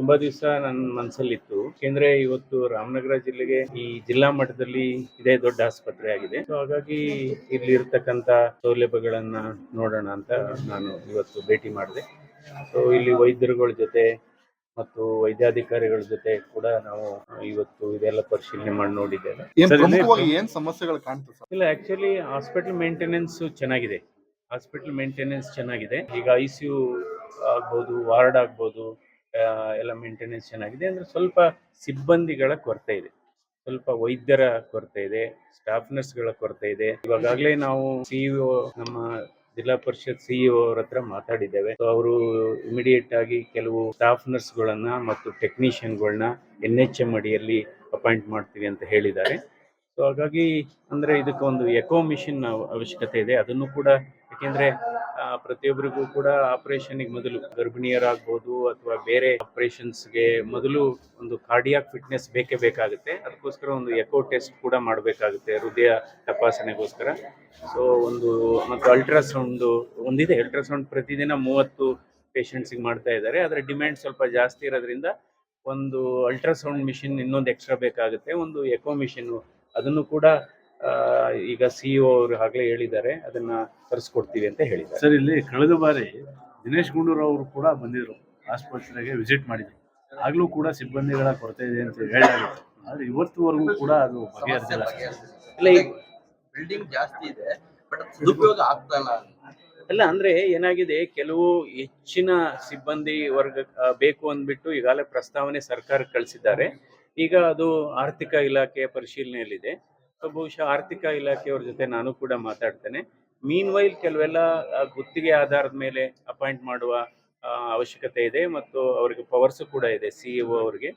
ತುಂಬಾ ದಿವಸ ನನ್ನ ಮನಸ್ಸಲ್ಲಿತ್ತು ಯಾಕೆಂದ್ರೆ ಇವತ್ತು ರಾಮನಗರ ಜಿಲ್ಲೆಗೆ ಈ ಜಿಲ್ಲಾ ಮಟ್ಟದಲ್ಲಿ ಇದೇ ದೊಡ್ಡ ಆಸ್ಪತ್ರೆ ಆಗಿದೆ. ಸೊ ಹಾಗಾಗಿ ಇಲ್ಲಿ ಇರ್ತಕ್ಕಂತ ಸೌಲಭ್ಯಗಳನ್ನ ನೋಡೋಣ ಅಂತ ನಾನು ಇವತ್ತು ಭೇಟಿ ಮಾಡಿದೆ. ಸೊ ಇಲ್ಲಿ ವೈದ್ಯರುಗಳ ಜೊತೆ ಮತ್ತು ವೈದ್ಯಾಧಿಕಾರಿಗಳ ಜೊತೆ ಕೂಡ ನಾವು ಇವತ್ತು ಇದೆಲ್ಲ ಪರಿಶೀಲನೆ ಮಾಡಿ ನೋಡಿದ್ದೇವೆ. ಇಲ್ಲಿ- ಪ್ರಮುಖವಾಗಿ ಸಮಸ್ಯೆಗಳು ಕಾಣ್ತದೆ ಸರ್? ಇಲ್ಲ ಆಕ್ಚುಲಿ ಹಾಸ್ಪಿಟಲ್ ಮೇಂಟೆನೆನ್ಸ್ ಚೆನ್ನಾಗಿದೆ. ಹಾಸ್ಪಿಟಲ್ ಮೇಂಟೆನೆನ್ಸ್ ಚೆನ್ನಾಗಿದೆ. ಈಗ ಐ ಸಿ ಯು ಆಗ್ಬೋದು ವಾರ್ಡ್ ಆಗ್ಬೋದು ಎಲ್ಲ ಮೇಂಟೆನೆನ್ಸ್ ಚೆನ್ನಾಗಿದೆ. ಅಂದ್ರೆ ಸ್ವಲ್ಪ ಸಿಬ್ಬಂದಿಗಳ ಕೊರತೆ ಇದೆ. ಸ್ವಲ್ಪ ವೈದ್ಯರ ಕೊರತೆ ಇದೆ ಸ್ಟಾಫ್ ನರ್ಸ್ಗಳ ಕೊರತೆ ಇದೆ. ಇವಾಗಲೇ ನಾವು ಸಿಇಒ ನಮ್ಮ ಜಿಲ್ಲಾ ಪರಿಷತ್ ಸಿಇಒ ಅವ್ರ ಹತ್ರ ಮಾತಾಡಿದ್ದೇವೆ. ಅವರು ಇಮಿಡಿಯೇಟ್ ಆಗಿ ಕೆಲವು ಸ್ಟಾಫ್ ನರ್ಸ್ಗಳನ್ನ ಮತ್ತು ಟೆಕ್ನಿಷಿಯನ್ಗಳನ್ನ ಎನ್ ಎಚ್ ಎಂ ಅಡಿಯಲ್ಲಿ ಅಪಾಯಿಂಟ್ ಮಾಡ್ತೀವಿ ಅಂತ ಹೇಳಿದ್ದಾರೆ. ಸೊ ಹಾಗಾಗಿ ಅಂದ್ರೆ ಇದಕ್ಕೆ ಒಂದು ಎಕೋ ಮಿಷಿನ್ ಅವಶ್ಯಕತೆ ಇದೆ. ಅದನ್ನು ಕೂಡ ಯಾಕೆಂದ್ರೆ ಪ್ರತಿಯೊಬ್ಬರಿಗೂ ಕೂಡ ಆಪರೇಷನ್ಗೆ ಮೊದಲು ಗರ್ಭಿಣಿಯರಾಗ್ಬೋದು ಅಥವಾ ಬೇರೆ ಆಪರೇಷನ್ಸ್ಗೆ ಮೊದಲು ಒಂದು ಕಾರ್ಡಿಯಾಕ್ ಫಿಟ್ನೆಸ್ ಬೇಕೇ ಬೇಕಾಗುತ್ತೆ. ಅದಕ್ಕೋಸ್ಕರ ಒಂದು ಎಕೋ ಟೆಸ್ಟ್ ಕೂಡ ಮಾಡಬೇಕಾಗುತ್ತೆ ಹೃದಯ ತಪಾಸಣೆಗೋಸ್ಕರ. ಸೊ ಒಂದು ಮತ್ತು ಅಲ್ಟ್ರಾಸೌಂಡ್ ಒಂದಿದೆ. ಅಲ್ಟ್ರಾಸೌಂಡ್ ಪ್ರತಿದಿನ ಮೂವತ್ತು ಪೇಷಂಟ್ಸಿಗೆ ಮಾಡ್ತಾ ಇದ್ದಾರೆ. ಅದರ ಡಿಮ್ಯಾಂಡ್ ಸ್ವಲ್ಪ ಜಾಸ್ತಿ ಇರೋದ್ರಿಂದ ಒಂದು ಅಲ್ಟ್ರಾಸೌಂಡ್ ಮಿಷಿನ್ ಇನ್ನೊಂದು ಎಕ್ಸ್ಟ್ರಾ ಬೇಕಾಗುತ್ತೆ. ಒಂದು ಎಕೋ ಮಿಷಿನ್ ಅದನ್ನು ಕೂಡ ಈಗ ಸಿಇಒ ಅವರು ಆಗಲೇ ಹೇಳಿದ್ದಾರೆ ಅದನ್ನ ತರಿಸ್ಕೊಡ್ತೀವಿ ಅಂತ ಹೇಳಿದ್ದಾರೆ. ಸರ್ ಇಲ್ಲಿ ಕಳೆದ ಬಾರಿ ದಿನೇಶ್ ಗುಂಡೂರ್ ಅವರು ಕೂಡ ಬಂದಿದ್ರು ಆಸ್ಪತ್ರೆಗೆ ವಿಸಿಟ್ ಮಾಡಿದ್ರು. ಆಗ್ಲೂ ಕೂಡ ಸಿಬ್ಬಂದಿಗಳ ಕೊರತೆ ಇದೆ ಅಂತ ಹೇಳಲಾಗಿತ್ತು ಆದ್ರೆ ಇವತ್ತುವರೆಗೂ ಕೂಡ ಅದು ಬಗೆಹರಿಸಿಲ್ಲ ಇಲ್ಲ ಈ- ಬಿಲ್ಡಿಂಗ್ ಜಾಸ್ತಿ ಇದೆ ಬಟ್ ಸದುಪಯೋಗ ಆಗ್ತಾ ಇಲ್ಲ. ಅಲ್ಲ ಅಂದ್ರೆ ಏನಾಗಿದೆ ಕೆಲವು ಹೆಚ್ಚಿನ ಸಿಬ್ಬಂದಿ ವರ್ಗ ಬೇಕು ಅಂದ್ಬಿಟ್ಟು ಈಗಾಗಲೇ ಪ್ರಸ್ತಾವನೆ ಸರ್ಕಾರಕ್ಕೆ ಕಳಿಸಿದ್ದಾರೆ. ಈಗ ಅದು ಆರ್ಥಿಕ ಇಲಾಖೆ ಪರಿಶೀಲನೆಯಲ್ಲಿದೆ. ಸೊ ಬಹುಶಃ ಆರ್ಥಿಕ ಇಲಾಖೆಯವ್ರ ಜೊತೆ ನಾನು ಕೂಡ ಮಾತಾಡ್ತೇನೆ. ಮೀನ್ ವೈಲ್ ಕೆಲವೆಲ್ಲ ಗುತ್ತಿಗೆ ಆಧಾರದ ಮೇಲೆ ಅಪಾಯಿಂಟ್ ಮಾಡುವ ಆ, ಅವಶ್ಯಕತೆ ಇದೆ ಮತ್ತು ಅವರಿಗೆ ಪವರ್ಸ್ ಕೂಡ ಇದೆ ಸಿಇಒ ಅವರಿಗೆ.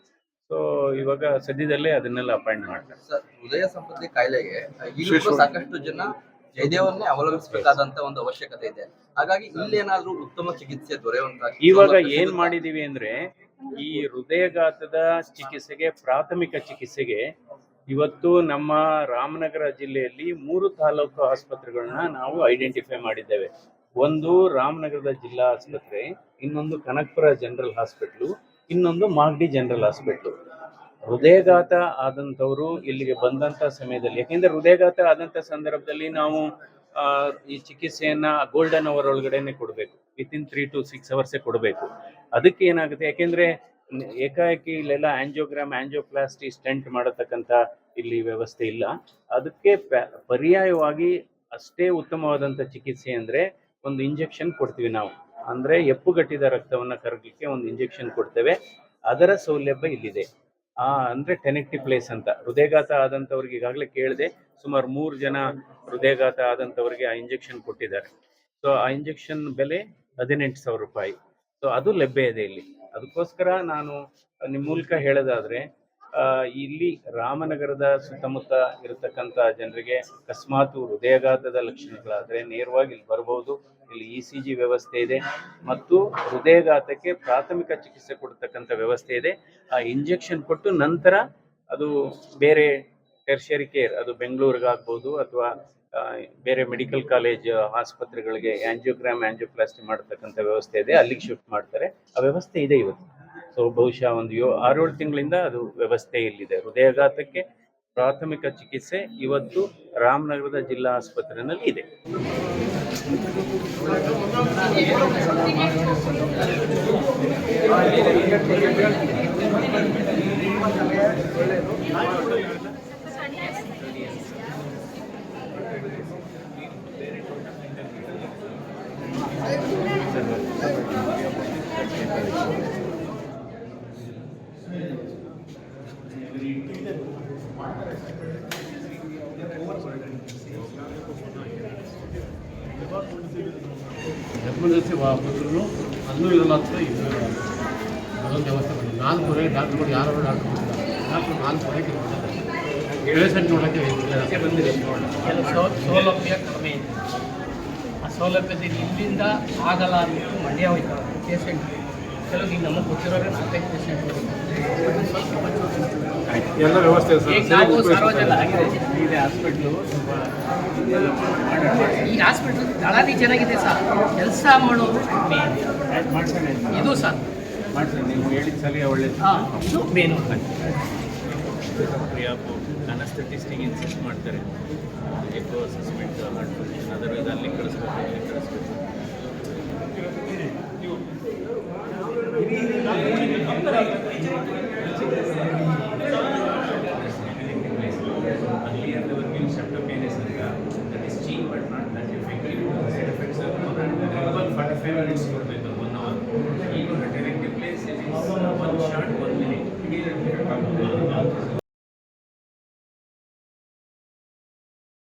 ಸೊ ಇವಾಗ ಸದ್ಯದಲ್ಲೇ ಅದನ್ನೆಲ್ಲ ಅಪಾಯಿಂಟ್ ಮಾಡ್ತಾರೆ. ಸರ್ ಹೃದಯ ಸಂಬಂಧಿ ಕಾಯಿಲೆಗೆ ಈಗಲೂ ಸಾಕಷ್ಟು ಜನ ಜಯದೇವನ್ನೇ ಅವಲಂಬಿಸಬೇಕಾದಂತ ಒಂದು ಅವಶ್ಯಕತೆ ಇದೆ. ಹಾಗಾಗಿ ಇಲ್ಲೇನಾದ್ರೂ ಉತ್ತಮ ಚಿಕಿತ್ಸೆ ದೊರೆಯುವಂತ ಇವಾಗ ಏನ್ ಮಾಡಿದೀವಿ ಅಂದ್ರೆ ಈ ಹೃದಯಘಾತದ ಚಿಕಿತ್ಸೆಗೆ ಪ್ರಾಥಮಿಕ ಚಿಕಿತ್ಸೆಗೆ ಇವತ್ತು ನಮ್ಮ ರಾಮನಗರ ಜಿಲ್ಲೆಯಲ್ಲಿ ಮೂರು ತಾಲೂಕು ಆಸ್ಪತ್ರೆಗಳನ್ನ ನಾವು ಐಡೆಂಟಿಫೈ ಮಾಡಿದ್ದೇವೆ. ಒಂದು ರಾಮನಗರದ ಜಿಲ್ಲಾ ಆಸ್ಪತ್ರೆ, ಇನ್ನೊಂದು ಕನಕಪುರ ಜನರಲ್ ಹಾಸ್ಪಿಟ್ಲು, ಇನ್ನೊಂದು ಮಾಗಡಿ ಜನರಲ್ ಹಾಸ್ಪಿಟ್ಲು. ಹೃದಯಘಾತ ಆದಂಥವರು ಇಲ್ಲಿಗೆ ಬಂದಂತ ಸಮಯದಲ್ಲಿ, ಯಾಕೆಂದ್ರೆ ಹೃದಯಘಾತ ಆದಂತ ಸಂದರ್ಭದಲ್ಲಿ ನಾವು ಈ ಚಿಕಿತ್ಸೆಯನ್ನ ಗೋಲ್ಡನ್ ಅವರ್ ಒಳಗಡೆನೆ ಕೊಡಬೇಕು. ಇನ್ ತ್ರೀ ಟು ಸಿಕ್ಸ್ ಅವರ್ಸೇ ಕೊಡಬೇಕು. ಅದಕ್ಕೆ ಏನಾಗುತ್ತೆ, ಯಾಕೆಂದ್ರೆ ಏಕಾಏಕಿ ಇಲ್ಲೆಲ್ಲ ಆಂಜಿಯೋಗ್ರಾಮ್, ಆಂಜಿಯೋಪ್ಲಾಸ್ಟಿ ಸ್ಟೆಂಟ್ ಮಾಡತಕ್ಕಂತ ಇಲ್ಲಿ ವ್ಯವಸ್ಥೆ ಇಲ್ಲ. ಅದಕ್ಕೆ ಪರ್ಯಾಯವಾಗಿ ಅಷ್ಟೇ ಉತ್ತಮವಾದಂತ ಚಿಕಿತ್ಸೆ ಅಂದ್ರೆ ಒಂದು ಇಂಜೆಕ್ಷನ್ ಕೊಡ್ತೀವಿ ನಾವು. ಅಂದ್ರೆ ಎಪ್ಪುಗಟ್ಟಿದ ರಕ್ತವನ್ನ ಕರಗಲಿಕ್ಕೆ ಒಂದು ಇಂಜೆಕ್ಷನ್ ಕೊಡ್ತೇವೆ. ಅದರ ಸೌಲಭ್ಯ ಇಲ್ಲಿದೆ. ಆ, ಅಂದ್ರೆ ಟೆನೆಕ್ಟಿ ಪ್ಲೇಸ್ ಅಂತ. ಹೃದಯಘಾತ ಆದಂಥವ್ರಿಗೆ ಈಗಾಗಲೇ ಕೇಳಿದೆ. ಸುಮಾರು ಮೂರು ಜನ ಹೃದಯಘಾತ ಆದಂಥವ್ರಿಗೆ ಆ ಇಂಜೆಕ್ಷನ್ ಕೊಟ್ಟಿದ್ದಾರೆ. ಸೊ ಆ ಇಂಜೆಕ್ಷನ್ ಬೆಲೆ ಹದಿನೆಂಟು ಸಾವಿರ ರೂಪಾಯಿ. ಸೊ ಅದು ಲಭ್ಯ ಇದೆ ಇಲ್ಲಿ. ಅದಕ್ಕೋಸ್ಕರ ನಾನು ನಿಮ್ಮ ಮೂಲಕ ಹೇಳೋದಾದ್ರೆ ಇಲ್ಲಿ ರಾಮನಗರದ ಸುತ್ತಮುತ್ತ ಇರತಕ್ಕಂಥ ಜನರಿಗೆ ಅಕಸ್ಮಾತ್ ಹೃದಯಾಘಾತದ ಲಕ್ಷಣಗಳಾದರೆ ನೇರವಾಗಿ ಇಲ್ಲಿ ಬರಬಹುದು ಇಲ್ಲಿ ಇ ಸಿ ಜಿ ವ್ಯವಸ್ಥೆ ಇದೆ. ಮತ್ತು ಹೃದಯಾಘಾತಕ್ಕೆ ಪ್ರಾಥಮಿಕ ಚಿಕಿತ್ಸೆ ಕೊಡ್ತಕ್ಕಂಥ ವ್ಯವಸ್ಥೆ ಇದೆ. ಆ ಇಂಜೆಕ್ಷನ್ ಕೊಟ್ಟು ನಂತರ ಅದು ಬೇರೆ ಟೆರ್ಷರಿ ಕೇರ್, ಅದು ಬೆಂಗಳೂರಿಗಾಗ್ಬೋದು ಅಥವಾ ಬೇರೆ ಮೆಡಿಕಲ್ ಕಾಲೇಜ್ ಆಸ್ಪತ್ರೆಗಳಿಗೆ ಆಂಜಿಯೋಗ್ರಾಮ್, ಆಂಜಿಯೋಪ್ಲಾಸ್ಟಿ ಮಾಡ್ತಕ್ಕಂಥ ವ್ಯವಸ್ಥೆ ಇದೆ. ಅಲ್ಲಿಗೆ ಶಿಫ್ಟ್ ಮಾಡ್ತಾರೆ. ಆ ವ್ಯವಸ್ಥೆ ಇದೆ ಇವತ್ತು. ಸೊ ಬಹುಶಃ ಒಂದು ಯೋ ಆರೇಳು ತಿಂಗಳಿಂದ ಅದು ವ್ಯವಸ್ಥೆ ಇಲ್ಲಿದೆ. ಹೃದಯಾಘಾತಕ್ಕೆ ಪ್ರಾಥಮಿಕ ಚಿಕಿತ್ಸೆ ಇವತ್ತು ರಾಮನಗರದ ಜಿಲ್ಲಾ ಆಸ್ಪತ್ರೆಯಲ್ಲಿ ಇದೆ. ಎಮರ್ಜೆನ್ಸಿ ಬಂದ್ರು ಅಲ್ಲೂ ಇರಲ್ಲ ಅಂತ ಇದು ಅದೊಂದು ವ್ಯವಸ್ಥೆ ನಾಲ್ಕು ನಾಲ್ಕುವರೆಗೆ ಡಾಕ್ಟ್ರುಗಳು ಯಾರು ಡಾಕ್ಟ್ರು ಬಂದಿಲ್ಲ ಡಾಕ್ಟ್ರು ನಾಲ್ಕುವರೆಗೆ ಪೇಷಂಟ್ ನೋಡೋಕ್ಕೆ ಬಂದಿದೆ. ಸೌಲಭ್ಯ ಕಡಿಮೆ ಇದೆ. ಆ ಸೌಲಭ್ಯದಲ್ಲಿ ಇಲ್ಲಿಂದ ಆಗಲ್ಲ ಅಂದ್ಬಿಟ್ಟು ಮಂಡ್ಯ ಹೋಯ್ತಾರೆ. ಪೇಷಂಟ್ ಕೆಲವು ಈಗ ನಾಲ್ಕೈದು ಪೇಷಂಟ್ ಎಲ್ಲ ವ್ಯವಸ್ಥೆ ಸಾರ್ವಜನಿಕ ಆಗಿದೆ. ಇದೆ ಹಾಸ್ಪಿಟ್ಲು ಈ ಹಾಸ್ಪಿಟಲ್ ಚೆನ್ನಾಗಿದೆ ಸರ್. ಕೆಲಸ ಮಾಡೋದು ಕಡಿಮೆ ಇದೆ. ಇದು ಸರ್. ನೀವು ಹೇಳಿದ ಸಲಹೆ ಒಳ್ಳೇದು. ಹಾಂ ಇದು ಮೇನು ಪ್ರಿಯಾಪು ಅನಸ್ಥೆಟಿಸ್ಟಿಗೆ ಇನ್ಸಿಸ್ಟ್ ಮಾಡ್ತಾರೆ ಎಕೋ ಅಸೆಸ್ಮೆಂಟ್ ಹಾರ್ಟ್ ಪೊಸಿಷನ್ ಅದರ ಅಲ್ಲಿ ಕಳಿಸ್ಬೇಕು ಇಲ್ಲಿ ಕಳಿಸ್ಬೇಕು. Minutes ಕೊಡಬೇಕು one hour.